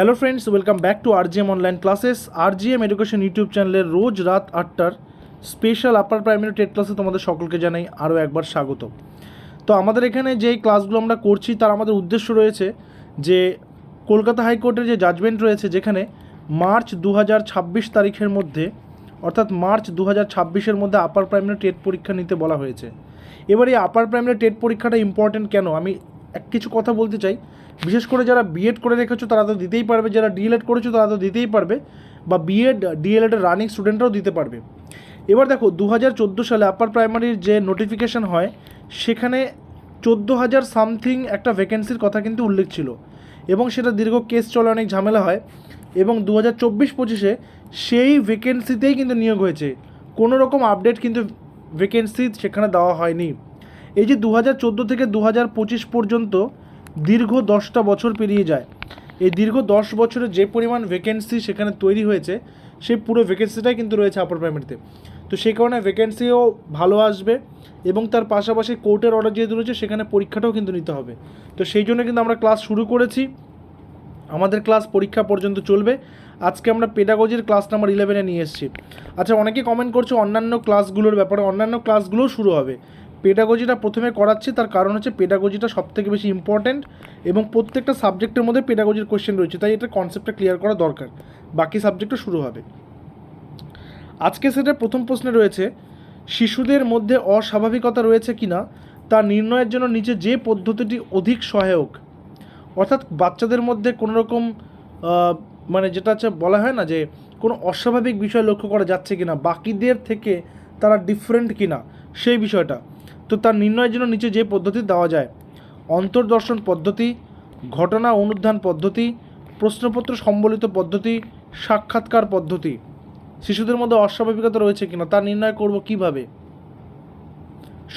Hello friends welcome back to RGM online classes RGM education YouTube চ্যানেলের রোজ রাত আটটার স্পেশাল আপার প্রাইমারি টেট ক্লাসে তোমাদের সকলকে জানাই আরও একবার স্বাগত। তো আমাদের এখানে যেই ক্লাসগুলো আমরা করছি, তার আমাদের উদ্দেশ্য রয়েছে যে কলকাতা হাইকোর্টের যে জাজমেন্ট রয়েছে, যেখানে মার্চ দু হাজার ছাব্বিশ তারিখের মধ্যে, অর্থাৎ মার্চ দু হাজার মধ্যে আপার প্রাইমারি টেট পরীক্ষা নিতে বলা হয়েছে। এবার এই আপার প্রাইমারি টেট পরীক্ষাটা ইম্পর্টেন্ট কেন? আমি এক কিছু কথা বলতে চাই। বিশেষ করে যারা বিএড করে রেখেছো, তারা তো দিতেই পারবে। যারা ডিএলএড করেছ, তারা তো দিতেই পারবে। বা বিএড ডিএলএডের রানিং স্টুডেন্টরাও দিতে পারবে। এবার দেখো দু হাজার চোদ্দ সালে আপার প্রাইমারির যে নোটিফিকেশান হয়, সেখানে চোদ্দ হাজার সামথিং একটা ভ্যাকেন্সির কথা কিন্তু উল্লেখ ছিল। এবং সেটা দীর্ঘ কেস চলে, অনেক ঝামেলা হয়। এবং দু হাজার চব্বিশ পঁচিশে সেই ভ্যাকেন্সিতেই কিন্তু নিয়োগ হয়েছে। কোনো রকম আপডেট কিন্তু ভ্যাকেন্সি সেখানে দেওয়া হয়নি। এই যে দু হাজার চোদ্দ থেকে দু হাজার পঁচিশ পর্যন্ত দীর্ঘ দশটা বছর পেরিয়ে যায়। এই দীর্ঘ দশ বছরে যে পরিমাণ ভ্যাকেন্সি সেখানে তৈরি হয়েছে, সেই পুরো ভ্যাকেন্সিটাই কিন্তু রয়েছে আপার প্রাইমারিতে তো সেই কারণে ভ্যাকেন্সিও ভালো আসবে এবং তার পাশাপাশি কোর্টের অর্ডার যেহেতু রয়েছে, সেখানে পরীক্ষাটাও কিন্তু নিতে হবে। তো সেই জন্য কিন্তু আমরা ক্লাস শুরু করেছি। আমাদের ক্লাস পরীক্ষা পর্যন্ত চলবে। আজকে আমরা পেডাগজির ক্লাস নাম্বার ইলেভেনে নিয়ে এসেছি। আচ্ছা অনেকে কমেন্ট করছে অন্যান্য ক্লাসগুলোর ব্যাপারে। অন্যান্য ক্লাসগুলোও শুরু হবে। পেডাগজিটা প্রথমে করাচ্ছি, তার কারণ হচ্ছে পেডাগজিটা সবথেকে বেশি ইম্পর্ট্যান্ট এবং প্রত্যেকটা সাবজেক্টের মধ্যে পেডাগজির কোয়েশ্চেন রয়েছে, তাই এটা কনসেপ্টটা ক্লিয়ার করা দরকার। বাকি সাবজেক্টও শুরু হবে। আজকে সেটা প্রথম প্রশ্নে রয়েছে, শিশুদের মধ্যে অস্বাভাবিকতা রয়েছে কিনা, তা নির্ণয়ের জন্য নিচে যে পদ্ধতিটি অধিক সহায়ক, অর্থাৎ বাচ্চাদের মধ্যে কোনো রকম মানে যেটা হচ্ছে বলা হয় না যে, কোনো অস্বাভাবিক বিষয় লক্ষ্য করা যাচ্ছে কিনা, বাকিদের থেকে তারা ডিফারেন্ট কিনা, সেই বিষয়টা। তো তার নির্ণয়ের জন্য নিচে যে পদ্ধতি দেওয়া যায়, অন্তর্দর্শন পদ্ধতি, ঘটনা অনুধান পদ্ধতি, প্রশ্নপত্র সম্বলিত পদ্ধতি, সাক্ষাৎকার পদ্ধতি। শিশুদের মধ্যে অস্বাভাবিকতা রয়েছে কিনা তা নির্ণয় করব কীভাবে?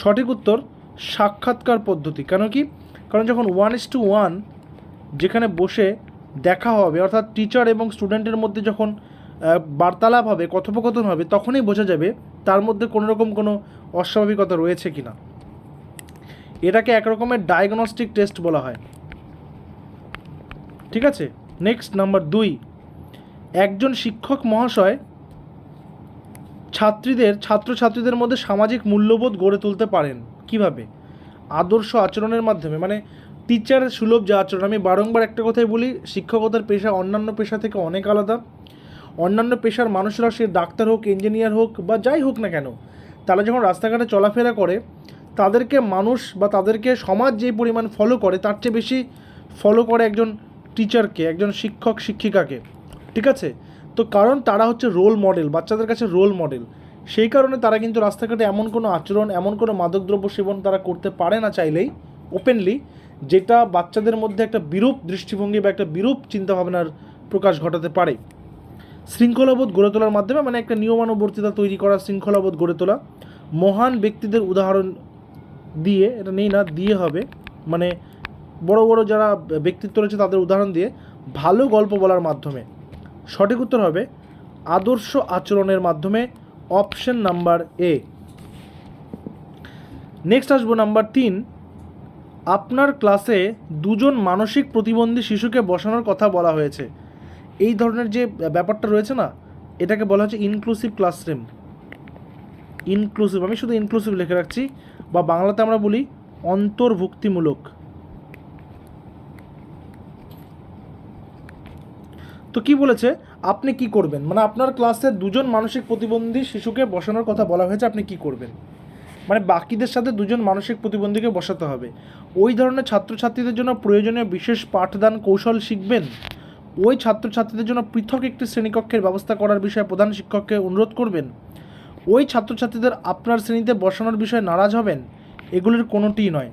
সঠিক উত্তর, সাক্ষাৎকার পদ্ধতি। কেন কি? কারণ যখন ওয়ান ইস টু ওয়ান যেখানে বসে দেখা হবে, অর্থাৎ টিচার এবং স্টুডেন্টের মধ্যে যখন বার্তালাপ হবে, কথোপকথন হবে, তখনই বোঝা যাবে তার মধ্যে কোনো রকম কোনো অস্বাভাবিকতা রয়েছে কি না এটাকে এক রকমের ডায়াগনস্টিক টেস্ট বলা হয়। ঠিক আছে? নেক্সট নাম্বার দুই। একজন শিক্ষক মহাশয় ছাত্রীদের, ছাত্রছাত্রীদের মধ্যে সামাজিক মূল্যবোধ গড়ে তুলতে পারেন। কীভাবে? আদর্শ আচরণের মাধ্যমে। মানে টিচারের সুলভ যে আচরণ। আমি বারংবার একটা কথাই বলি, শিক্ষকতার পেশা অন্যান্য পেশা থেকে অনেক আলাদা। অন্যান্য পেশার মানুষরা সে ডাক্তার হোক ইঞ্জিনিয়ার হোক বা যাই হোক না কেন, তারা যখন রাস্তাঘাটে চলাফেরা করে তাদেরকে মানুষ বা তাদেরকে সমাজ যে পরিমাণ ফলো করে, তার চেয়ে বেশি ফলো করে একজন টিচারকে একজন শিক্ষক, শিক্ষিকাকে। ঠিক আছে? তো কারণ তারা হচ্ছে রোল মডেল বাচ্চাদের কাছে রোল মডেল সেই কারণে তারা কিন্তু রাস্তাঘাটে এমন কোনো আচরণ, এমন কোনো মাদকদ্রব্য সেবন তারা করতে পারে না চাইলেই ওপেনলি যেটা বাচ্চাদের মধ্যে একটা বিরূপ দৃষ্টিভঙ্গি বা একটা বিরূপ চিন্তাভাবনার প্রকাশ ঘটাতে পারে। শৃঙ্খলাবোধ গড়ে তোলার মাধ্যমে মানে একটা নিয়মানুবর্তিতা তৈরি করা, শৃঙ্খলাবোধ গড়ে তোলা, মহান ব্যক্তিদের উদাহরণ দিয়ে, এটা নেই না, দিয়ে হবে। মানে বড় বড় যারা ব্যক্তিত্ব রয়েছে তাদের উদাহরণ দিয়ে ভালো গল্প বলার মাধ্যমে। সঠিক উত্তর হবে আদর্শ আচরণের মাধ্যমে অপশন নাম্বার এ। নেক্সট আসব নাম্বার তিন। আপনার ক্লাসে দুজন মানসিক প্রতিবন্ধী শিশুকে বসানোর কথা বলা হয়েছে। এই ধরনের যে ব্যাপারটা রয়েছে না, এটাকে বলা হচ্ছে ইনক্লুসিভ ক্লাসরুম ইনক্লুসিভ আমি শুধু ইনক্লুসিভ লিখে রাখছি। বা বাংলাতে আমরা বলি অন্তর্ভুক্তিমূলক। তো কি বলেছে? আপনি কি করবেন? মানে আপনার ক্লাসে দুজন মানসিক প্রতিবন্ধী শিশুকে বসানোর কথা বলা হয়েছে, আপনি কি করবেন? মানে বাকিদের সাথে দুজন মানসিক প্রতিবন্ধীকে বসাতে হবে। ওই ধরনের ছাত্রছাত্রীদের জন্য প্রয়োজনীয় বিশেষ পাঠদান কৌশল শিখবেন? ওই ছাত্রছাত্রীদের জন্য পৃথক একটি শ্রেণীকক্ষের ব্যবস্থা করার বিষয়ে প্রধান শিক্ষককে অনুরোধ করবেন? ওই ছাত্রছাত্রীদের আপনার শ্রেণীতে বসানোর বিষয়ে নারাজ হবেন? এগুলির কোনোটিই নয়।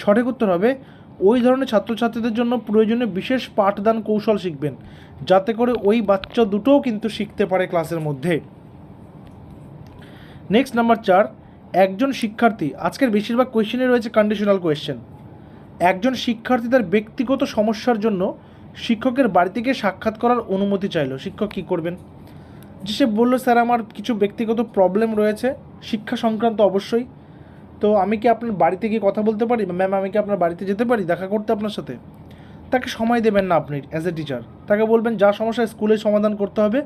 সঠিক উত্তর হবে, ওই ধরনের ছাত্রছাত্রীদের জন্য প্রয়োজনীয় বিশেষ পাঠদান কৌশল শিখবেন। যাতে করে ওই বাচ্চা দুটোও কিন্তু শিখতে পারে ক্লাসের মধ্যে। নেক্সট নাম্বার চার, একজন শিক্ষার্থী, আজকের বেশিরভাগ কোয়েশ্চেনে রয়েছে কন্ডিশনাল কোয়েশ্চেন একজন শিক্ষার্থী তার ব্যক্তিগত সমস্যার জন্য শিক্ষকের বাড়ি থেকে সাক্ষাৎ করার অনুমতি চাইলো। শিক্ষক কী করবেন? যে সে বলল, স্যার, আমার কিছু ব্যক্তিগত প্রবলেম রয়েছে, শিক্ষা সংক্রান্ত অবশ্যই। তো আমি কি আপনার বাড়িতে গিয়ে কথা বলতে পারি? ম্যাম আমি কি আপনার বাড়িতে যেতে পারি? দেখা করতে আপনার সাথে? তাকে সময় দেবেন না আপনি অ্যাজ এ টিচার তাকে বলবেন, যা সমস্যা স্কুলে সমাধান করতে হবে,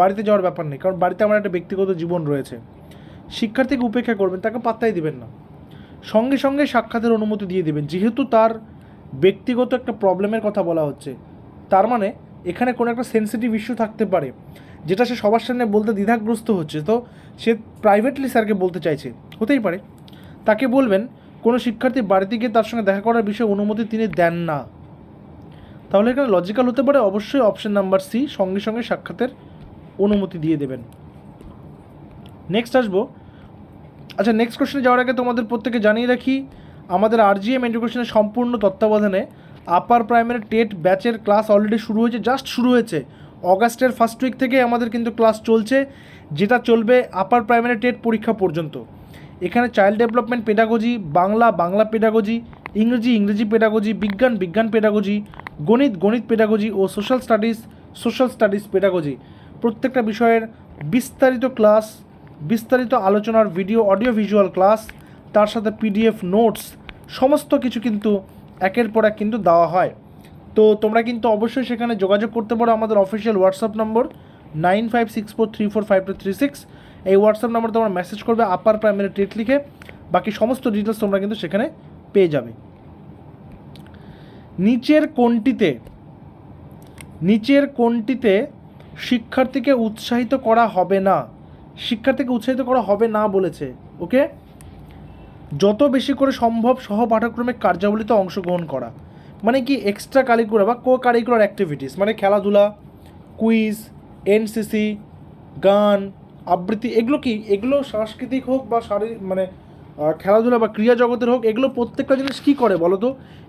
বাড়িতে যাওয়ার ব্যাপার নেই, কারণ বাড়িতে আমার একটা ব্যক্তিগত জীবন রয়েছে। শিক্ষার্থীকে উপেক্ষা করবেন, তাকে পাত্তাই দিবেন না। সঙ্গে সঙ্গে সাক্ষাতের অনুমতি দিয়ে দেবেন, যেহেতু তার ব্যক্তিগত একটা প্রবলেমের কথা বলা হচ্ছে। তার মানে এখানে কোনো একটা সেন্সিটিভ ইস্যু থাকতে পারে। যেটা সে সবার সামনে বলতে দ্বিধাগ্রস্ত হচ্ছে, তো সে প্রাইভেটলি স্যারকে বলতে চাইছে। হতেই পারে। তাকে বলবেন, কোনো শিক্ষার্থী বাড়িতে গিয়ে তার সঙ্গে দেখা করার বিষয়ে অনুমতি তিনি দেন না। তাহলে এখানে লজিক্যাল হতে পারে, অবশ্যই অপশন নাম্বার সি সঙ্গে সঙ্গে সাক্ষাতের অনুমতি দিয়ে দেবেন। নেক্সট আসব। আচ্ছা নেক্সট কোশ্চেনে যাওয়ার আগে তোমাদের প্রত্যেকে জানিয়ে রাখি, আমাদের আরজিএম এডুকেশনের সম্পূর্ণ তত্ত্বাবধানে আপার প্রাইমারি টেট ব্যাচের ক্লাস অলরেডি শুরু হয়েছে জাস্ট শুরু হয়েছে। অগাস্টের ফার্স্ট উইক থেকে আমাদের কিন্তু ক্লাস চলছে, যেটা চলবে আপার প্রাইমারি টেট পরীক্ষা পর্যন্ত। এখানে child development pedagogy Bangla Bangla pedagogy ইংরেজি ইংরেজি পেডাগজি বিজ্ঞান বিজ্ঞান পেডাগজি গণিত গণিত পেডাগজি ও social studies social studies pedagogy প্রত্যেকটা বিষয়ের বিস্তারিত ক্লাস বিস্তারিত আলোচনার ভিডিও অডিও ভিজুয়াল ক্লাস তার সাথে পিডিএফ নোটস সমস্ত কিছু কিন্তু একের পর এক কিন্তু দেওয়া হয়। তো তোমরা কিন্তু অবশ্যই সেখানে যোগাযোগ করতে পারো আমাদের official WhatsApp number nine five six four three four five two three six এই হোয়াটসঅ্যাপ নম্বর তোমরা মেসেজ করবে আপার প্রাইমারি টেট লিখে। বাকি সমস্ত ডিটেলস তোমরা কিন্তু সেখানে পেয়ে যাবে। নিচের কোনটিতে নিচের কোনটিতে শিক্ষার্থীকে উৎসাহিত করা হবে না। শিক্ষার্থীকে উৎসাহিত করা হবে না বলেছে, ওকে? যত বেশি করে সম্ভব সহ পাঠ্যক্রমিক কার্যাবলীতে অংশগ্রহণ করা। মানে কি এক্সট্রা কারিকুলার বা কো কারিকুলার অ্যাক্টিভিটিস মানে খেলাধুলা কুইজ এনসিসি গান, আবৃত্তি, এগুলো কি? এগুলো সাংস্কৃতিক হোক বা শারীরিক মানে খেলাধুলা বা ক্রিয়া জগতের হোক, এগুলো প্রত্যেকটা জিনিস কী করে বলো তো?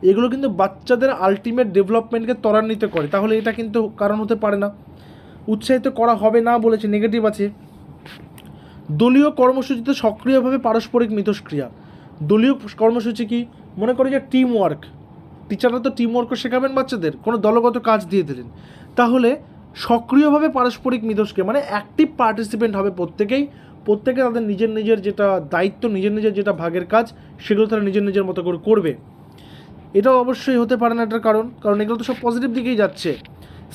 এগুলো কিন্তু বাচ্চাদের আলটিমেট ডেভেলপমেন্টকে ত্বরান্বিত করে। তাহলে এটা কিন্তু কারণ হতে পারে না। উৎসাহিত করা হবে না বলেছে নেগেটিভ আছে। দলীয় কর্মসূচিতে সক্রিয়ভাবে পারস্পরিক মিথস্ক্রিয়া। দলীয় কর্মসূচি কি? মনে করি যে টিম ওয়ার্ক টিচাররা তো টিম ওয়ার্কও শেখাবেন বাচ্চাদের, কোনো দলগত কাজ দিয়ে দিলেন। তাহলে সক্রিয়ভাবে পারস্পরিক মিথস্ক্রিয়া মানে অ্যাক্টিভ পার্টিসিপেন্ট হবে প্রত্যেকেই, প্রত্যেকে তাদের নিজের নিজের যেটা দায়িত্ব, নিজের নিজের যেটা ভাগের কাজ, সেগুলো তারা নিজের নিজের মতো করে করবে। এটাও অবশ্যই হতে পারে না এটার কারণ কারণ এগুলো তো সব পজিটিভ দিকেই যাচ্ছে।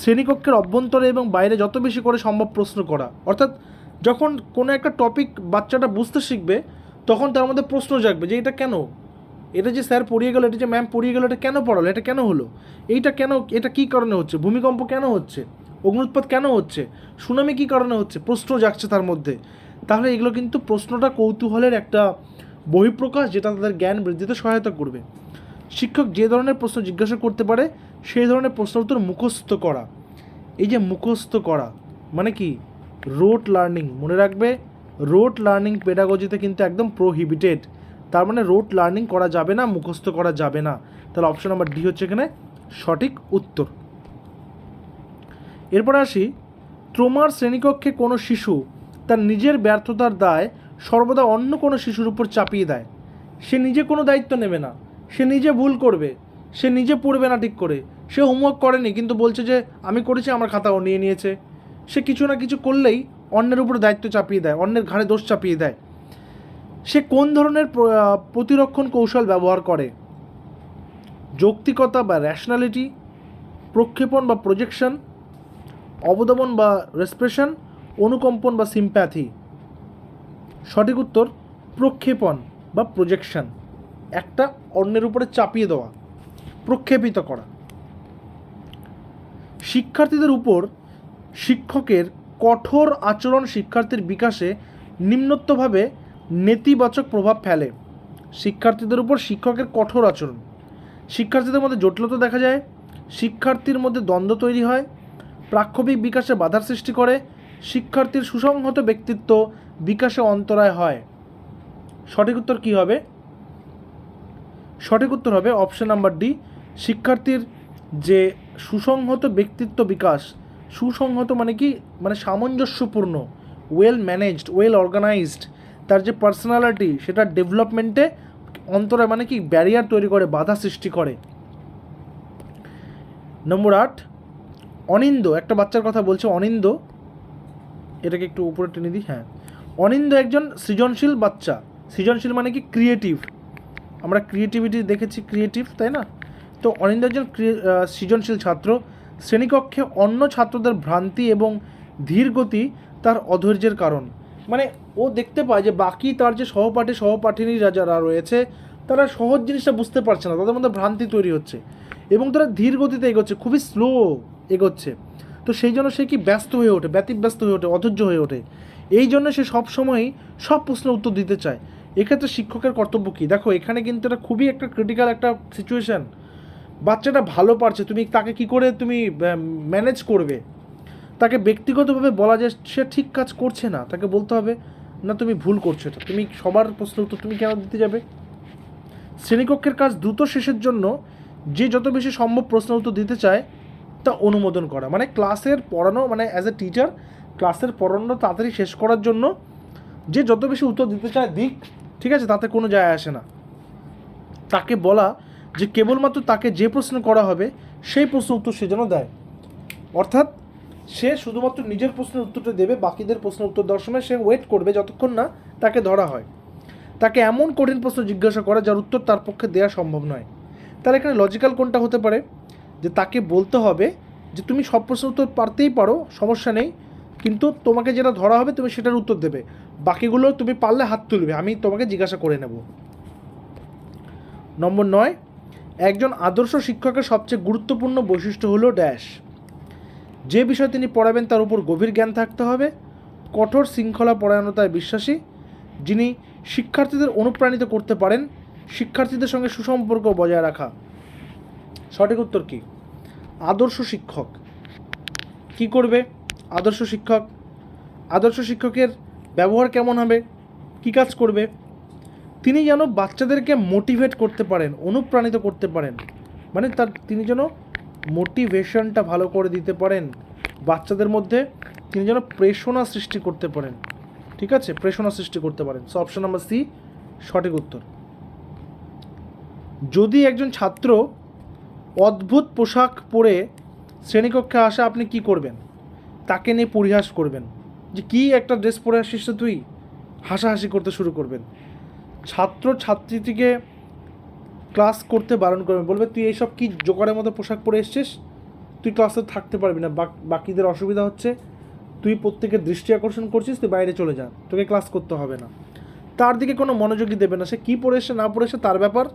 শ্রেণীকক্ষের অভ্যন্তরে এবং বাইরে যত বেশি করে সম্ভব প্রশ্ন করা। অর্থাৎ যখন কোনো একটা টপিক বাচ্চাটা বুঝতে শিখবে, তখন তার মধ্যে প্রশ্ন জাগবে যে এটা কেন? এটা যে স্যার পড়িয়ে গেলো, এটা যে ম্যাম পড়িয়ে গেলো, এটা কেন পড়ালো? এটা কেন হলো? এইটা কেন, এটা কী কারণে হচ্ছে? ভূমিকম্প কেন হচ্ছে? অগ্নুৎপাত কেন হচ্ছে? সুনামি কী কারণে হচ্ছে? প্রশ্ন জাগছে তার মধ্যে। তাহলে এগুলো কিন্তু প্রশ্নটা কৌতূহলের একটা বহিঃপ্রকাশ যেটা তাদের জ্ঞান বৃদ্ধিতে সহায়তা করবে। শিক্ষক যে ধরনের প্রশ্ন জিজ্ঞাসা করতে পারে, সেই ধরনের প্রশ্ন উত্তর মুখস্থ করা। এই যে মুখস্থ করা মানে কি? রোট লার্নিং মনে রাখবে? রোট লার্নিং পেডাগজিতে কিন্তু একদম প্রোহিবিটেড তার মানে রোট লার্নিং করা যাবে না, মুখস্থ করা যাবে না। তাহলে অপশন নাম্বার ডি হচ্ছে এখানে সঠিক উত্তর। এরপর আসি ট্রোমার শ্রেণীকক্ষে কোনো শিশু তার নিজের ব্যর্থতার দায় সর্বদা অন্য কোনো শিশুর উপর চাপিয়ে দেয়। সে নিজে কোনো দায়িত্ব নেবে না, সে নিজে ভুল করবে, সে নিজে পড়বে না ঠিক করে, সে হোমওয়ার্ক করেনি কিন্তু বলছে যে, আমি করেছি, আমার খাতা ও নিয়ে নিয়েছে। সে কিছু না কিছু করলেই অন্যের উপর দায়িত্ব চাপিয়ে দেয়, অন্যের ঘাড়ে দোষ চাপিয়ে দেয়। সে কোন ধরনের প্রতিরক্ষণ কৌশল ব্যবহার করে? যৌক্তিকতা বা র্যাশনালিটি প্রক্ষেপণ বা প্রজেকশন অবদমন বা রেসপ্রেশন অনুকম্পন বা সিম্প্যাথি সঠিক উত্তর, প্রক্ষেপণ বা প্রজেকশন একটা অন্যের উপরে চাপিয়ে দেওয়া, প্রক্ষেপিত করা। শিক্ষার্থীদের উপর শিক্ষকের কঠোর আচরণ শিক্ষার্থীর বিকাশে নিম্নত্বভাবে নেতিবাচক প্রভাব ফেলে। শিক্ষার্থীদের উপর শিক্ষকের কঠোর আচরণ। শিক্ষার্থীদের মধ্যে জটিলতা দেখা যায়। শিক্ষার্থীর মধ্যে দ্বন্দ্ব তৈরি হয়। প্রাক্ষবিক বিকাশে বাধার সৃষ্টি করে। শিক্ষার্থীর সুসংহত ব্যক্তিত্ব বিকাশে অন্তরায় হয়। সঠিক উত্তর কী হবে? সঠিক উত্তর হবে অপশন নাম্বার ডি, শিক্ষার্থীর যে সুসংহত ব্যক্তিত্ব বিকাশ, সুসংহত মানে কি? মানে সামঞ্জস্যপূর্ণ ওয়েল ম্যানেজড ওয়েল অর্গানাইজড তার যে পার্সোনালিটি সেটা ডেভেলপমেন্টে অন্তরায় মানে কি ব্যারিয়ার তৈরি করে, বাধা সৃষ্টি করে। নম্বর আট অনিন্দ একটা বাচ্চার কথা বলছে অনিন্দ এটাকে একটু উপরে টেনে দিই হ্যাঁ। অনিন্দ একজন সৃজনশীল বাচ্চা, সৃজনশীল মানে কি ক্রিয়েটিভ আমরা ক্রিয়েটিভিটি দেখেছি ক্রিয়েটিভ তাই না? তো অনিন্দ একজন সৃজনশীল ছাত্র, শ্রেণীকক্ষে অন্য ছাত্রদের ভ্রান্তি এবং ধীর গতি তার অধৈর্যের কারণ। মানে ও দেখতে পায় যে বাকি তার যে সহপাঠী, সহপাঠিনীরা যারা রয়েছে, তারা সহজ জিনিসটা বুঝতে পারছে না। তাদের মধ্যে ভ্রান্তি তৈরি হচ্ছে এবং তারা ধীর গতিতে এগোচ্ছে, খুবই স্লো এগোচ্ছে। তো সেই জন্য সে কি ব্যস্ত হয়ে ওঠে, ব্যতিব্যস্ত হয়ে ওঠে, অধৈর্য হয়ে ওঠে? এই জন্য সে সব সবসময়ই সব প্রশ্নের উত্তর দিতে চায়। এক্ষেত্রে শিক্ষকের কর্তব্য কী? দেখো, এখানে কিন্তু এটা খুবই একটা ক্রিটিক্যাল একটা সিচুয়েশান বাচ্চাটা ভালো পারছে, তুমি তাকে কি করে তুমি ম্যানেজ করবে? তাকে ব্যক্তিগতভাবে বলা যে সে ঠিক কাজ করছে না, তাকে বলতে হবে, না, তুমি ভুল করছ এটা। তুমি সবার প্রশ্ন উত্তর তুমি কেন দিতে যাবে? শ্রেণীকক্ষের কাজ দ্রুত শেষের জন্য যে যত বেশি সম্ভব প্রশ্ন উত্তর দিতে চায়, তা অনুমোদন করা। মানে ক্লাসের পড়ানো মানে অ্যাজ এ টিচার ক্লাসের পড়ানো তাড়াতাড়ি শেষ করার জন্য যে যত বেশি উত্তর দিতে চায় দিক, ঠিক আছে, তাতে কোনো যায় আসে না। তাকে বলা যে কেবলমাত্র তাকে যে প্রশ্ন করা হবে, সেই প্রশ্ন উত্তর সে যেন দেয়। অর্থাৎ সে শুধুমাত্র নিজের প্রশ্নের উত্তরটা দেবে, বাকিদের প্রশ্নের উত্তর দেওয়ার সময় সে ওয়েট করবে যতক্ষণ না তাকে ধরা হয়। তাকে এমন কঠিন প্রশ্ন জিজ্ঞাসা করা যার উত্তর তার পক্ষে দেওয়া সম্ভব নয়। তার এখানে লজিক্যাল কোনটা হতে পারে? যে তাকে বলতে হবে যে তুমি সব প্রশ্নের উত্তর পারতেই পারো, সমস্যা নেই, কিন্তু তোমাকে যেটা ধরা হবে তুমি সেটার উত্তর দেবে। বাকিগুলো তুমি পারলে হাত তুলবে, আমি তোমাকে জিজ্ঞাসা করে নেব। নম্বর নয়, একজন আদর্শ শিক্ষকের সবচেয়ে গুরুত্বপূর্ণ বৈশিষ্ট্য হলো ড্যাশ যে বিষয় তিনি পড়াবেন তার উপর গভীর জ্ঞান থাকতে হবে, কঠোর শৃঙ্খলা পরায়ণতায় বিশ্বাসী, যিনি শিক্ষার্থীদের অনুপ্রাণিত করতে পারেন, শিক্ষার্থীদের সঙ্গে সুসম্পর্ক বজায় রাখা। সঠিক উত্তর কী? আদর্শ শিক্ষক। কি করবে? আদর্শ শিক্ষক। আদর্শ শিক্ষকের ব্যবহার কেমন হবে? কি কাজ করবে? তিনি যেন বাচ্চাদেরকে মোটিভেট করতে পারেন, অনুপ্রাণিত করতে পারেন। মানে তার, তিনি যেন মোটিভেশনটা ভালো করে দিতে পারেন, বাচ্চাদের মধ্যে তিনি যেন প্রেষণা সৃষ্টি করতে পারেন, ঠিক আছে? প্রেষণা সৃষ্টি করতে পারেন। সো অপশন নাম্বার সি, সঠিক উত্তর। যদি একজন ছাত্র অদ্ভুত পোশাক পরে শ্রেণীকক্ষে আসে, আপনি কি করবেন? তাকে নিয়ে পরিহাস করবেন। যে কি একটা ড্রেস পরে আসিস তুই? হাসাহাসি করতে শুরু করবেন। ছাত্র ছাত্রীটিকে ক্লাস করতে বারণ করবেন বলবে, তুই এইসব কি জোকারের মতো পোশাক পরে এসছিস? তুই ক্লাসে থাকতে পারবি না বাকিদের অসুবিধা হচ্ছে। তুই প্রত্যেকের দৃষ্টি আকর্ষণ করছিস, তুই বাইরে চলে যা, তোকে ক্লাস করতে হবে না। তার দিকে কোনো মনোযোগই দেবে না, সে কী পড়ে এসে না পড়ে এসে তার ব্যাপার।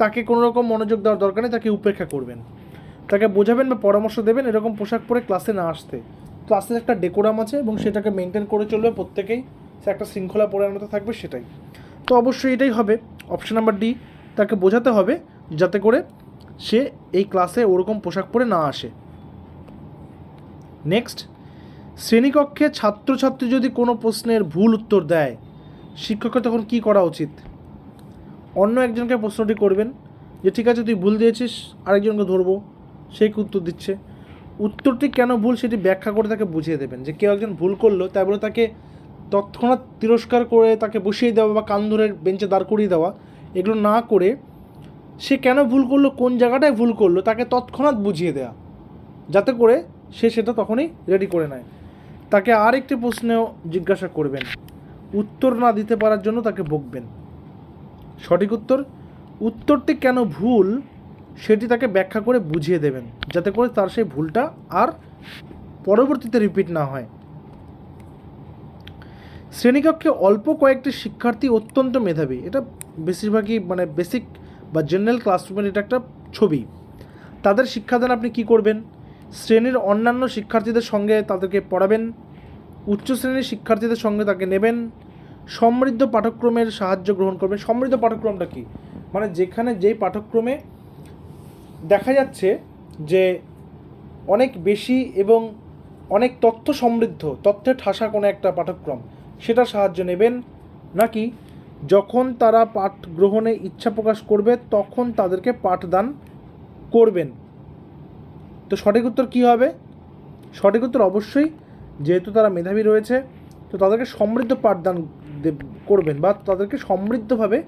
তাকে কোনো রকম মনোযোগ দেওয়ার দরকার নেই, তাকে উপেক্ষা করবেন। তাকে বোঝাবেন বা পরামর্শ দেবেন এরকম পোশাক পরে ক্লাসে না আসতে। ক্লাসের একটা ডেকোরাম আছে এবং সেটাকে মেনটেন করে চলবে প্রত্যেকেই। সে একটা শৃঙ্খলা পরিণত থাকবে সেটাই। তো অবশ্যই এটাই হবে। অপশন নাম্বার ডি তাকে বোঝাতে হবে যাতে করে সে এই ক্লাসে ওরকম পোশাক পরে না আসে। নেক্সট শ্রেণীকক্ষে ছাত্রছাত্রী যদি কোনো প্রশ্নের ভুল উত্তর দেয় শিক্ষকের তখন কী করা উচিত? অন্য একজনকে প্রশ্নটি করবেন যে, ঠিক আছে, তুই ভুল দিয়েছিস, আরেকজনকে ধরবো। সে কি উত্তর দিচ্ছে? উত্তরটি কেন ভুল সেটি ব্যাখ্যা করে তাকে বুঝিয়ে দেবেন যে, কেউ একজন ভুল করল, তাই বলে তাকে তৎক্ষণাৎ তিরস্কার করে তাকে বসিয়ে দেওয়া বা কান ধরে বেঞ্চে দাঁড় করিয়ে দেওয়া। এগুলো না করে সে কেন ভুল করল, কোন জায়গাটায় ভুল করল, তাকে তৎক্ষণাৎ বুঝিয়ে দেওয়া যাতে করে সে সেটা তখনই রেডি করে নেয়। তাকে আর একটি প্রশ্নেও জিজ্ঞাসা করবেন। উত্তর না দিতে পারার জন্য তাকে বকবেন। সঠিক উত্তর, উত্তরটি কেন ভুল সেটি তাকে ব্যাখ্যা করে বুঝিয়ে দেবেন, যাতে করে তার সেই ভুলটা আর পরবর্তীতে রিপিট না হয়। শ্রেণীকক্ষে অল্প কয়েকটি শিক্ষার্থী অত্যন্ত মেধাবী। এটা বেশিরভাগই মানে বেসিক বা জেনারেল ক্লাসরুমের এটা একটা ছবি। তাদের শিক্ষাদান আপনি কি করবেন? শ্রেণির অন্যান্য শিক্ষার্থীদের সঙ্গে তাদেরকে পড়াবেন উচ্চ শ্রেণির শিক্ষার্থীদের সঙ্গে তাকে নেবেন, সমৃদ্ধ পাঠ্যক্রমের সাহায্য গ্রহণ করবেন। সমৃদ্ধ পাঠ্যক্রমটা কি? মানে যেখানে যেই পাঠ্যক্রমে দেখা যাচ্ছে যে অনেক বেশি এবং অনেক তথ্য সমৃদ্ধ তথ্যে ঠাসা কোনো একটা পাঠ্যক্রম সেটা সাহায্য নেবেন নাকি যখন তারা পাঠ গ্রহণে ইচ্ছা প্রকাশ করবে, তখন তাদেরকে পাঠদান করবেন। তো সঠিক উত্তর কী হবে? সঠিক উত্তর অবশ্যই, যেহেতু তারা মেধাবী রয়েছে, তো তাদেরকে সমৃদ্ধ পাঠদান করবেন বা তাদেরকে সমৃদ্ধভাবে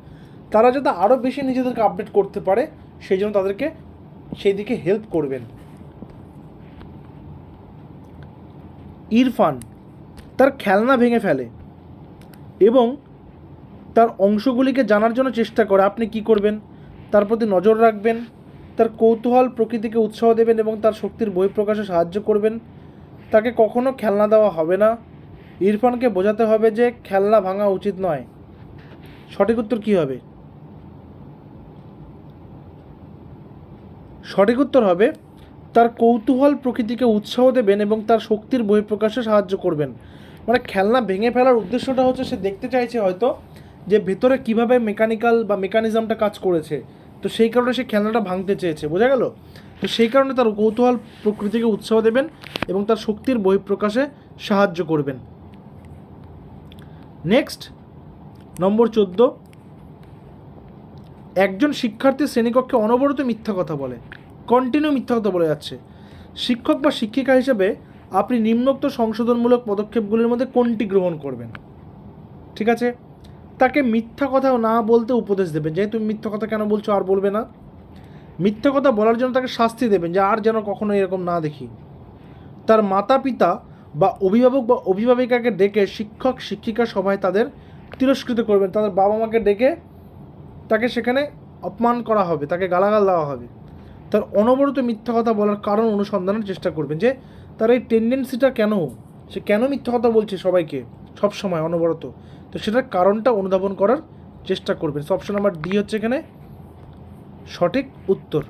তারা যাতে আরও বেশি নিজেদেরকে আপডেট করতে পারে সেই জন্য তাদেরকে সেই দিকে হেল্প করবেন। ইরফান, তার খেলনা ভেঙে ফেলে এবং তার অংশগুলিকে জানার জন্য চেষ্টা করে আপনি কি করবেন, তার প্রতি নজর রাখবেন, তার কৌতূহল প্রকৃতিকে উৎসাহ দেবেন এবং তার শক্তির বহিঃপ্রকাশে সাহায্য করবেন। তাকে কখনো খেলনা দেওয়া হবে না। ইরফানকে বোঝাতে হবে যে খেলনা ভাঙা উচিত নয়। সঠিক উত্তর কী হবে? সঠিক উত্তর হবে, তার কৌতূহল প্রকৃতিকে উৎসাহ দেবেন এবং তার শক্তির বহিঃপ্রকাশে সাহায্য করবেন। মানে খেলনা ভেঙে ফেলার উদ্দেশ্যটা হচ্ছে সে দেখতে চাইছে হয়তো যে ভেতরে কীভাবে মেকানিক্যাল বা মেকানিজমটা কাজ করেছে, তো সেই কারণে সে খেলনাটা ভাঙতে চেয়েছে, বোঝা গেল? তো সেই কারণে তার কৌতূহল প্রকৃতিকে উৎসাহ দেবেন এবং তার শক্তির বহিঃপ্রকাশে সাহায্য করবেন। নেক্সট নম্বর চোদ্দ, একজন শিক্ষার্থী শ্রেণীকক্ষে অনবরত মিথ্যা কথা বলে কন্টিনিউ মিথ্যা কথা বলে যাচ্ছে। শিক্ষক বা শিক্ষিকা হিসেবে আপনি নিম্নোক্ত সংশোধনমূলক পদক্ষেপগুলির মধ্যে কোনটি গ্রহণ করবেন? ঠিক আছে? তাকে মিথ্যা কথা না বলতে উপদেশ দেবেন। যে তুমি মিথ্যা কথা কেন বলছো আর বলবে না? মিথ্যা কথা বলার জন্য তাকে শাস্তি দেবেন, যে আর যেন কখনো এরকম না দেখি। তার মাতা পিতা বা অভিভাবক বা অভিভাবিকাকে ডেকে শিক্ষক, শিক্ষিকা সবাই তাদের তিরস্কৃত করবেন। তাদের বাবা মাকে ডেকে তাকে সেখানে অপমান করা হবে, তাকে গালাগাল দেওয়া হবে। তার অনবরত মিথ্যা কথা বলার কারণ অনুসন্ধানের চেষ্টা করবেন, যে তার এই টেন্ডেন্সিটা কেন? সে কেন মিথ্যা কথা বলছে সবাইকে সব সময় অনবরত? তো সেটার কারণটা অনুধাবন করার চেষ্টা করবেন। সো অপশন নাম্বার ডি হচ্ছে এখানে, সঠিক উত্তর।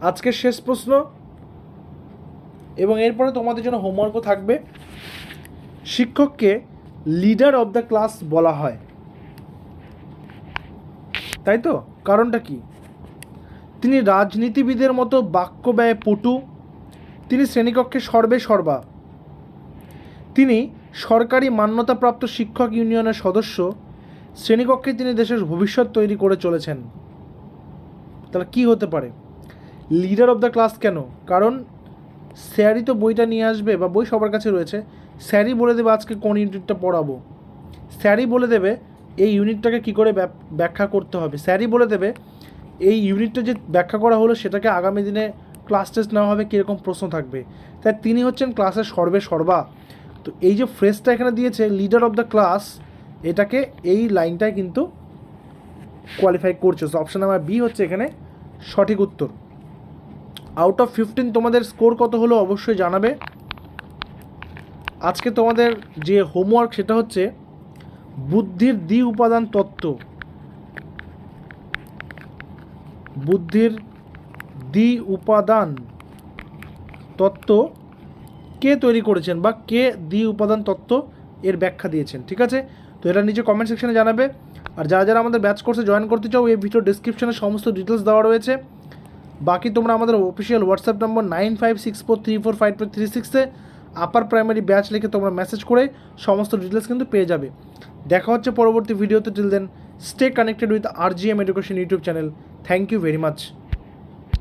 আজকের শেষ প্রশ্ন, এবং এরপরে তোমাদের জন্য হোমওয়ার্কও থাকবে। শিক্ষককে লিডার অব দ্য ক্লাস বলা হয়। তাই তো? কারণটা কি? তিনি রাজনীতিবিদের মতো বাক্য ব্যয় পটু, তিনি শ্রেণীকক্ষে সর্বে সর্বা। তিনি সরকারি মান্যতাপ্রাপ্ত শিক্ষক ইউনিয়নের সদস্য শ্রেণীকক্ষে তিনি দেশের ভবিষ্যৎ তৈরি করে চলেছেন। তাহলে কি হতে পারে? লিডার অফ দ্য ক্লাস কেন? কারণ স্যারই তো বইটা নিয়ে আসবে বা বই সবার কাছে রয়েছে। স্যারই বলে দেবে আজকে কোন ইউনিটটা পড়াবো। স্যারই বলে দেবে এই ইউনিটটাকে কী করে ব্যাখ্যা করতে হবে। স্যারই বলে দেবে এই ইউনিটটা যে ব্যাখ্যা করা হলো সেটাকে আগামী দিনে ক্লাস টেস্ট নেওয়া হবে, কীরকম প্রশ্ন থাকবে। তাই তিনি হচ্ছেন ক্লাসের সর্বে সর্বা। তো এই যে ফ্রেজটা এখানে দিয়েছে লিডার অফ দ্য ক্লাস এটাকে এই লাইনটাই কিন্তু কোয়ালিফাই করছে। সো অপশান নাম্বার বি হচ্ছে এখানে সঠিক উত্তর। আউট অফ ফিফটিন তোমাদের স্কোর কত হলো অবশ্যই জানাবে। আজকে তোমাদের যে হোমওয়ার্ক সেটা হচ্ছে বুদ্ধির দ্বি উপাদান তত্ত্ব। বুদ্ধির দ্বি উপাদান তত্ত্ব কে তৈরি করেছেন বা কে দ্বি উপাদান তত্ত্ব এর ব্যাখ্যা দিয়েছেন, ঠিক আছে? তো এটা নিচে কমেন্ট সেকশনে জানাবে। আর যারা যারা আমাদের ব্যাচ কোর্সে জয়েন করতে চাও, এই ভিডিও ডিসক্রিপশনে সমস্ত ডিটেলস দেওয়া রয়েছে। বাকি তোমরা আমাদের official WhatsApp number nine five six four three four five two three সিক্সে আপার প্রাইমারি ব্যাচ লিখে তোমরা মেসেজ করে সমস্ত ডিটেলস কিন্তু পেয়ে যাবে। দেখা হচ্ছে পরবর্তী ভিডিওতে till then stay connected with R G M education YouTube channel thank you very much